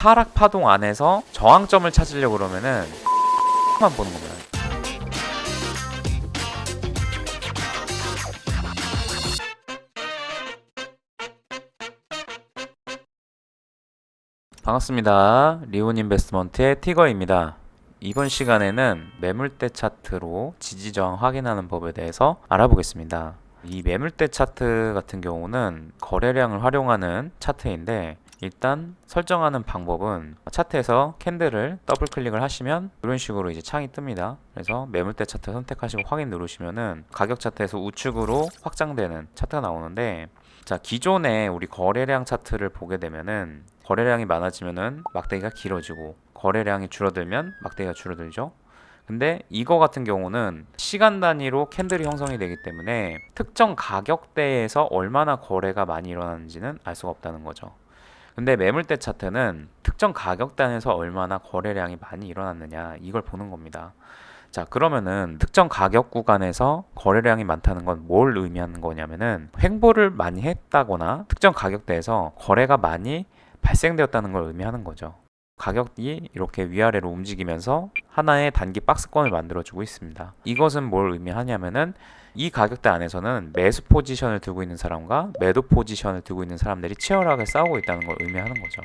하락 파동 안에서 저항점을 찾으려고 그러면은 만 보는 겁니다. 반갑습니다. 리온 인베스트먼트의 티거입니다. 이번 시간에는 매물대 차트로 지지 저항 확인하는 법에 대해서 알아보겠습니다. 이 매물대 차트 같은 경우는 거래량을 활용하는 차트인데 일단 설정하는 방법은 차트에서 캔들을 더블 클릭을 하시면 이런 식으로 이제 창이 뜹니다. 그래서 매물대 차트 선택하시고 확인 누르시면은 가격 차트에서 우측으로 확장되는 차트가 나오는데 자 기존에 우리 거래량 차트를 보게 되면은 거래량이 많아지면은 막대기가 길어지고 거래량이 줄어들면 막대기가 줄어들죠. 근데 이거 같은 경우는 시간 단위로 캔들이 형성이 되기 때문에 특정 가격대에서 얼마나 거래가 많이 일어나는지는 알 수가 없다는 거죠. 근데 매물대 차트는 특정 가격단에서 얼마나 거래량이 많이 일어났느냐 이걸 보는 겁니다. 자 그러면은 특정 가격 구간에서 거래량이 많다는 건 뭘 의미하는 거냐면은 횡보를 많이 했다거나 특정 가격대에서 거래가 많이 발생되었다는 걸 의미하는 거죠. 가격이 이렇게 위아래로 움직이면서 하나의 단기 박스권을 만들어주고 있습니다. 이것은 뭘 의미하냐면은 이 가격대 안에서는 매수 포지션을 두고 있는 사람과 매도 포지션을 두고 있는 사람들이 치열하게 싸우고 있다는 걸 의미하는 거죠.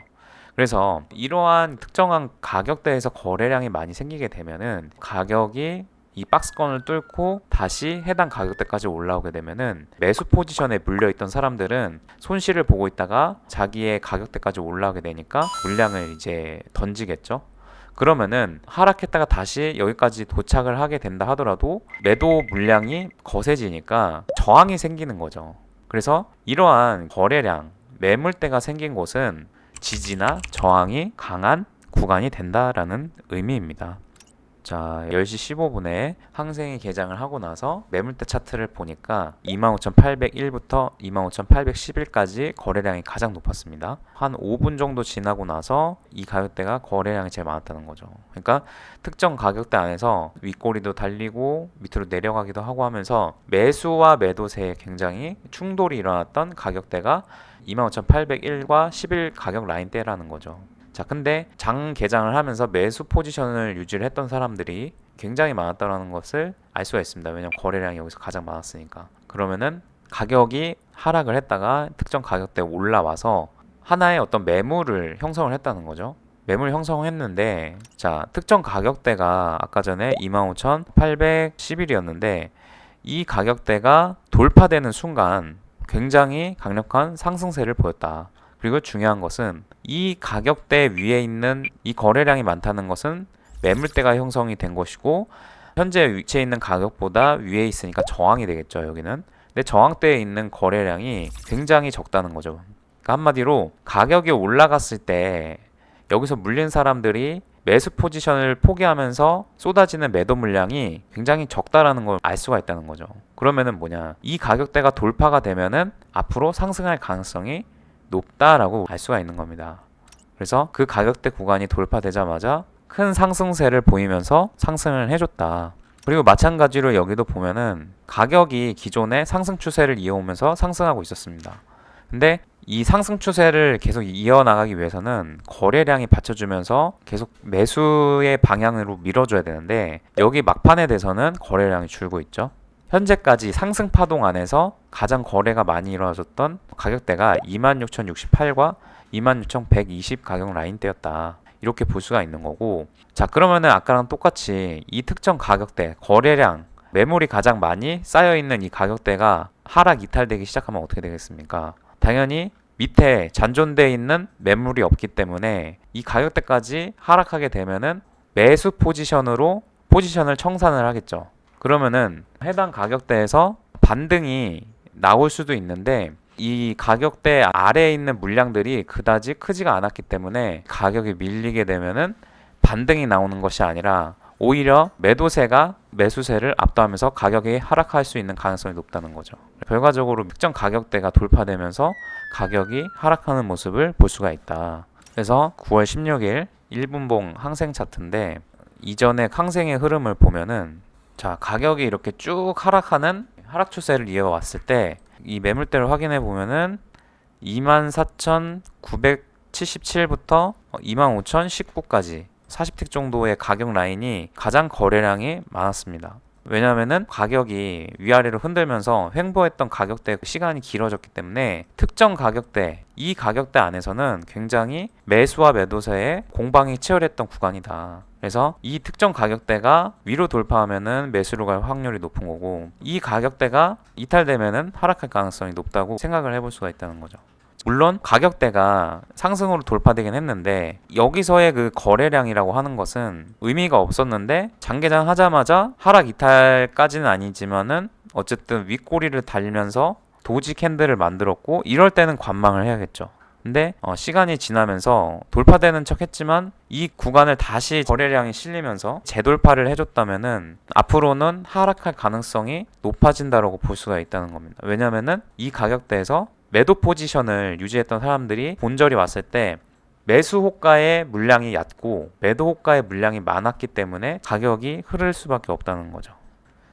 그래서 이러한 특정한 가격대에서 거래량이 많이 생기게 되면은 가격이 이 박스권을 뚫고 다시 해당 가격대까지 올라오게 되면은 매수 포지션에 물려 있던 사람들은 손실을 보고 있다가 자기의 가격대까지 올라오게 되니까 물량을 이제 던지겠죠. 그러면은 하락했다가 다시 여기까지 도착을 하게 된다 하더라도 매도 물량이 거세지니까 저항이 생기는 거죠. 그래서 이러한 거래량, 매물대가 생긴 곳은 지지나 저항이 강한 구간이 된다라는 의미입니다. 자, 10시 15분에 항생이 개장을 하고 나서 매물대 차트를 보니까 25,801부터 25,811까지 거래량이 가장 높았습니다. 한 5분 정도 지나고 나서 이 가격대가 거래량이 제일 많았다는 거죠. 그러니까 특정 가격대 안에서 윗꼬리도 달리고 밑으로 내려가기도 하고 하면서 매수와 매도세에 굉장히 충돌이 일어났던 가격대가 25,801과 11 가격 라인대라는 거죠. 자, 근데 장 개장을 하면서 매수 포지션을 유지를 했던 사람들이 굉장히 많았다는 것을 알 수가 있습니다. 왜냐면 거래량이 여기서 가장 많았으니까. 그러면은 가격이 하락을 했다가 특정 가격대에 올라와서 하나의 어떤 매물을 형성을 했다는 거죠. 매물 형성했는데 자, 특정 가격대가 아까 전에 25,811이었는데 이 가격대가 돌파되는 순간 굉장히 강력한 상승세를 보였다. 그리고 중요한 것은 이 가격대 위에 있는 이 거래량이 많다는 것은 매물대가 형성이 된 것이고 현재 위치에 있는 가격보다 위에 있으니까 저항이 되겠죠 여기는. 근데 저항대에 있는 거래량이 굉장히 적다는 거죠. 그러니까 한마디로 가격이 올라갔을 때 여기서 물린 사람들이 매수 포지션을 포기하면서 쏟아지는 매도 물량이 굉장히 적다라는 걸 알 수가 있다는 거죠. 그러면은 뭐냐. 이 가격대가 돌파가 되면은 앞으로 상승할 가능성이 높다라고 알 수가 있는 겁니다. 그래서 그 가격대 구간이 돌파되자마자 큰 상승세를 보이면서 상승을 해줬다. 그리고 마찬가지로 여기도 보면은 가격이 기존의 상승 추세를 이어오면서 상승하고 있었습니다. 근데 이 상승 추세를 계속 이어나가기 위해서는 거래량이 받쳐주면서 계속 매수의 방향으로 밀어줘야 되는데 여기 막판에 대해서는 거래량이 줄고 있죠. 현재까지 상승 파동 안에서 가장 거래가 많이 이루어졌던 가격대가 26,068과 26,120 가격 라인대였다. 이렇게 볼 수가 있는 거고 자 그러면은 아까랑 똑같이 이 특정 가격대 거래량 매물이 가장 많이 쌓여 있는 이 가격대가 하락 이탈되기 시작하면 어떻게 되겠습니까? 당연히 밑에 잔존돼 있는 매물이 없기 때문에 이 가격대까지 하락하게 되면은 매수 포지션으로 포지션을 청산을 하겠죠. 그러면은 해당 가격대에서 반등이 나올 수도 있는데 이 가격대 아래에 있는 물량들이 그다지 크지가 않았기 때문에 가격이 밀리게 되면은 반등이 나오는 것이 아니라 오히려 매도세가 매수세를 압도하면서 가격이 하락할 수 있는 가능성이 높다는 거죠. 결과적으로 특정 가격대가 돌파되면서 가격이 하락하는 모습을 볼 수가 있다. 그래서 9월 16일 1분봉 항생 차트인데 이전의 항생의 흐름을 보면은 자 가격이 이렇게 쭉 하락하는 하락 추세를 이어왔을 때 이 매물대를 확인해 보면은 24,900 77부터 25,019까지 40틱 정도의 가격 라인이 가장 거래량이 많았습니다. 왜냐하면은 가격이 위아래로 흔들면서 횡보했던 가격대 시간이 길어졌기 때문에 특정 가격대 이 가격대 안에서는 굉장히 매수와 매도세의 공방이 치열했던 구간이다. 그래서 이 특정 가격대가 위로 돌파하면은 매수로 갈 확률이 높은 거고 이 가격대가 이탈되면은 하락할 가능성이 높다고 생각을 해볼 수가 있다는 거죠. 물론 가격대가 상승으로 돌파되긴 했는데 여기서의 그 거래량이라고 하는 것은 의미가 없었는데 장기장 하자마자 하락 이탈까지는 아니지만은 어쨌든 윗꼬리를 달리면서 도지 캔들을 만들었고 이럴 때는 관망을 해야겠죠. 근데 어, 시간이 지나면서 돌파되는 척 했지만 이 구간을 다시 거래량이 실리면서 재돌파를 해줬다면은 앞으로는 하락할 가능성이 높아진다라고 볼 수가 있다는 겁니다. 왜냐면은 이 가격대에서 매도 포지션을 유지했던 사람들이 본절이 왔을 때 매수 호가의 물량이 얕고 매도 호가의 물량이 많았기 때문에 가격이 흐를 수밖에 없다는 거죠.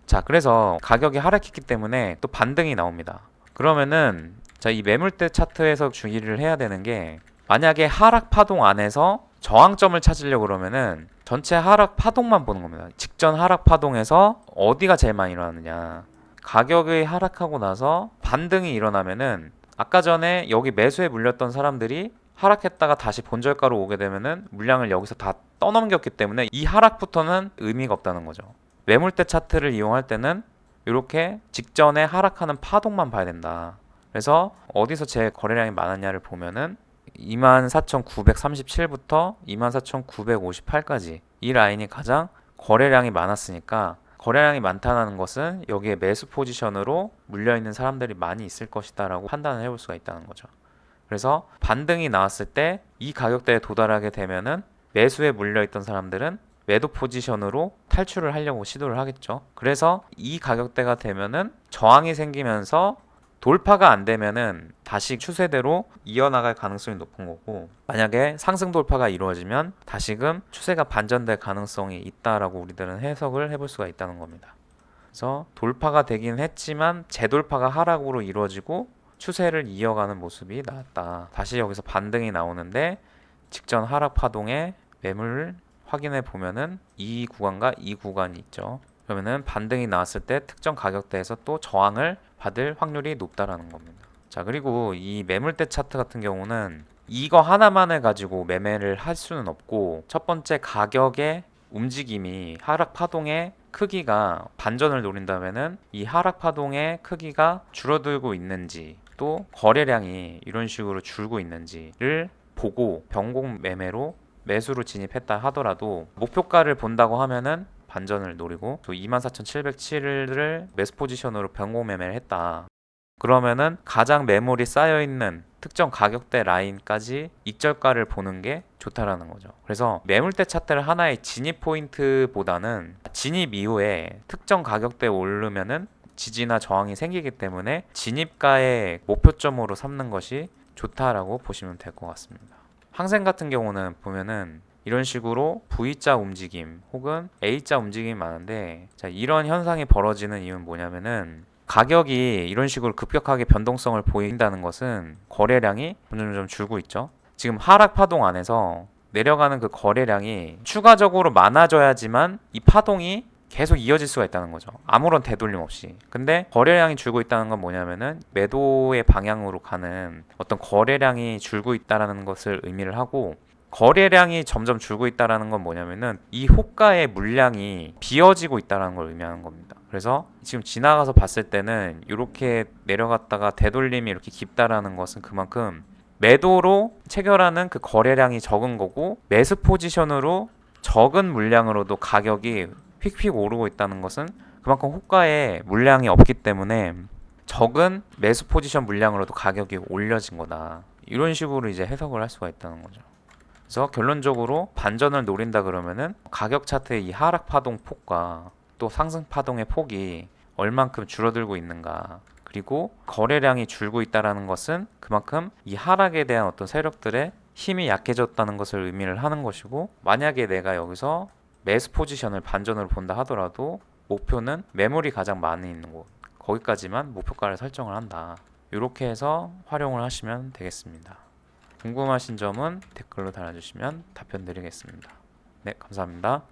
자, 그래서 가격이 하락했기 때문에 또 반등이 나옵니다. 그러면은 자, 이 매물대 차트에서 주의를 해야 되는 게 만약에 하락 파동 안에서 저항점을 찾으려고 그러면은 전체 하락 파동만 보는 겁니다. 직전 하락 파동에서 어디가 제일 많이 일어나느냐. 가격이 하락하고 나서 반등이 일어나면은 아까 전에 여기 매수에 물렸던 사람들이 하락했다가 다시 본절가로 오게 되면은 물량을 여기서 다 떠넘겼기 때문에 이 하락부터는 의미가 없다는 거죠. 매물대 차트를 이용할 때는 이렇게 직전에 하락하는 파동만 봐야 된다. 그래서 어디서 제 거래량이 많았냐를 보면은 24,937부터 24,958까지 이 라인이 가장 거래량이 많았으니까 거래량이 많다는 것은 여기에 매수 포지션으로 물려 있는 사람들이 많이 있을 것이다 라고 판단을 해볼 수가 있다는 거죠. 그래서 반등이 나왔을 때 이 가격대에 도달하게 되면은 매수에 물려 있던 사람들은 매도 포지션으로 탈출을 하려고 시도를 하겠죠. 그래서 이 가격대가 되면은 저항이 생기면서 돌파가 안 되면은 다시 추세대로 이어나갈 가능성이 높은 거고 만약에 상승 돌파가 이루어지면 다시금 추세가 반전될 가능성이 있다라고 우리들은 해석을 해볼 수가 있다는 겁니다. 그래서 돌파가 되긴 했지만 재돌파가 하락으로 이루어지고 추세를 이어가는 모습이 나왔다. 다시 여기서 반등이 나오는데 직전 하락 파동의 매물을 확인해 보면은 이 구간과 이 구간이 있죠. 그러면은 반등이 나왔을 때 특정 가격대에서 또 저항을 받을 확률이 높다라는 겁니다. 자, 그리고 이 매물대 차트 같은 경우는 이거 하나만을 가지고 매매를 할 수는 없고 첫 번째 가격의 움직임이 하락 파동의 크기가 반전을 노린다면은 이 하락 파동의 크기가 줄어들고 있는지 또 거래량이 이런 식으로 줄고 있는지를 보고 변곡 매매로 매수로 진입했다 하더라도 목표가를 본다고 하면은 반전을 노리고 또 24,707을 매수 포지션으로 변곡 매매를 했다. 그러면은 가장 매물이 쌓여 있는 특정 가격대 라인까지 익절가를 보는 게 좋다라는 거죠. 그래서 매물대 차트를 하나의 진입 포인트보다는 진입 이후에 특정 가격대에 오르면은 지지나 저항이 생기기 때문에 진입가의 목표점으로 삼는 것이 좋다라고 보시면 될 것 같습니다. 항생 같은 경우는 보면은 이런 식으로 V자 움직임 혹은 A자 움직임이 많은데 자, 이런 현상이 벌어지는 이유는 뭐냐면은 가격이 이런 식으로 급격하게 변동성을 보인다는 것은 거래량이 점점점 줄고 있죠. 지금 하락 파동 안에서 내려가는 그 거래량이 추가적으로 많아져야지만 이 파동이 계속 이어질 수가 있다는 거죠. 아무런 되돌림 없이. 근데 거래량이 줄고 있다는 건 뭐냐면은 매도의 방향으로 가는 어떤 거래량이 줄고 있다라는 것을 의미를 하고 거래량이 점점 줄고 있다라는 건 뭐냐면은 이 호가의 물량이 비어지고 있다라는 걸 의미하는 겁니다. 그래서 지금 지나가서 봤을 때는 이렇게 내려갔다가 되돌림이 이렇게 깊다라는 것은 그만큼 매도로 체결하는 그 거래량이 적은 거고 매수 포지션으로 적은 물량으로도 가격이 휙휙 오르고 있다는 것은 그만큼 호가에 물량이 없기 때문에 적은 매수 포지션 물량으로도 가격이 올려진 거다. 이런 식으로 이제 해석을 할 수가 있다는 거죠. 그래서 결론적으로 반전을 노린다 그러면은 가격 차트의 이 하락 파동 폭과 또 상승 파동의 폭이 얼만큼 줄어들고 있는가 그리고 거래량이 줄고 있다라는 것은 그만큼 이 하락에 대한 어떤 세력들의 힘이 약해졌다는 것을 의미를 하는 것이고 만약에 내가 여기서 매수 포지션을 반전으로 본다 하더라도 목표는 매물이 가장 많이 있는 곳 거기까지만 목표가를 설정을 한다. 이렇게 해서 활용을 하시면 되겠습니다 궁금하신 점은 댓글로 달아주시면 답변 드리겠습니다. 네, 감사합니다.